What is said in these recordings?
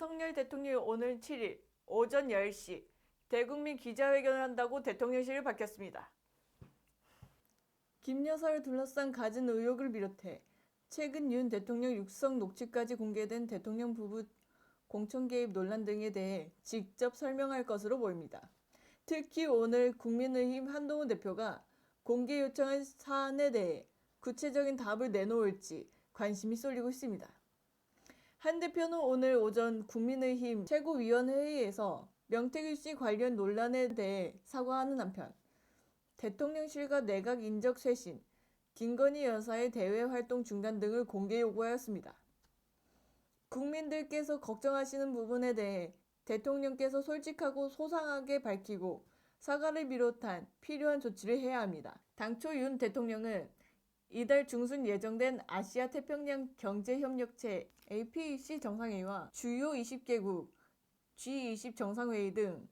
윤석열 대통령이 오늘 7일 오전 10시 대국민 기자회견을 한다고 대통령실이 밝혔습니다. 김 여사를 둘러싼 갖은 의혹을 비롯해 최근 윤 대통령 육성 녹취까지 공개된 대통령 부부 공천 개입 논란 등에 대해 직접 설명할 것으로 보입니다. 특히 오늘 국민의힘 한동훈 대표가 공개 요청한 사안에 대해 구체적인 답을 내놓을지 관심이 쏠리고 있습니다. 한 대표는 오늘 오전 국민의힘 최고위원회의에서 명태균 씨 관련 논란에 대해 사과하는 한편 대통령실과 내각 인적 쇄신, 김건희 여사의 대외 활동 중단 등을 공개 요구하였습니다. 국민들께서 걱정하시는 부분에 대해 대통령께서 솔직하고 소상하게 밝히고 사과를 비롯한 필요한 조치를 해야 합니다. 당초 윤 대통령은 이달 중순 예정된 아시아 태평양 경제협력체 APEC 정상회의와 주요 20개국 G20 정상회의 등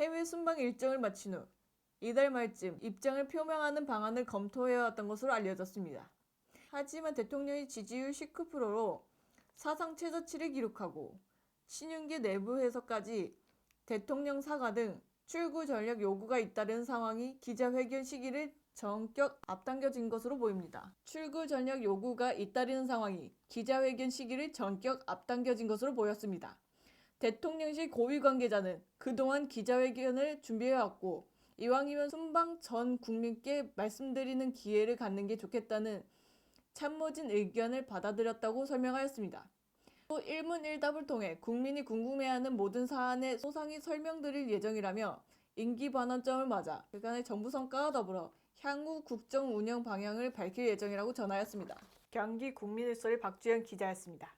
해외 순방 일정을 마친 후 이달 말쯤 입장을 표명하는 방안을 검토해왔던 것으로 알려졌습니다. 하지만 대통령이 지지율 19%로 사상 최저치를 기록하고 신윤기 내부에서까지 대통령 사과 등 출구 전략 요구가 잇따른 상황이 기자회견 시기를 전격 앞당겨진 것으로 보입니다. 출구 전략 요구가 잇따르는 상황이 기자회견 시기를 전격 앞당겨진 것으로 보였습니다. 대통령실 고위 관계자는 그동안 기자회견을 준비해왔고 이왕이면 순방 전 국민께 말씀드리는 기회를 갖는 게 좋겠다는 참모진 의견을 받아들였다고 설명하였습니다. 또 일문일답을 통해 국민이 궁금해하는 모든 사안에 소상히 설명드릴 예정이라며 임기 반환점을 맞아 그간의 정부 성과와 더불어 향후 국정 운영 방향을 밝힐 예정이라고 전하였습니다. 경기 국민일소의 박주영 기자였습니다.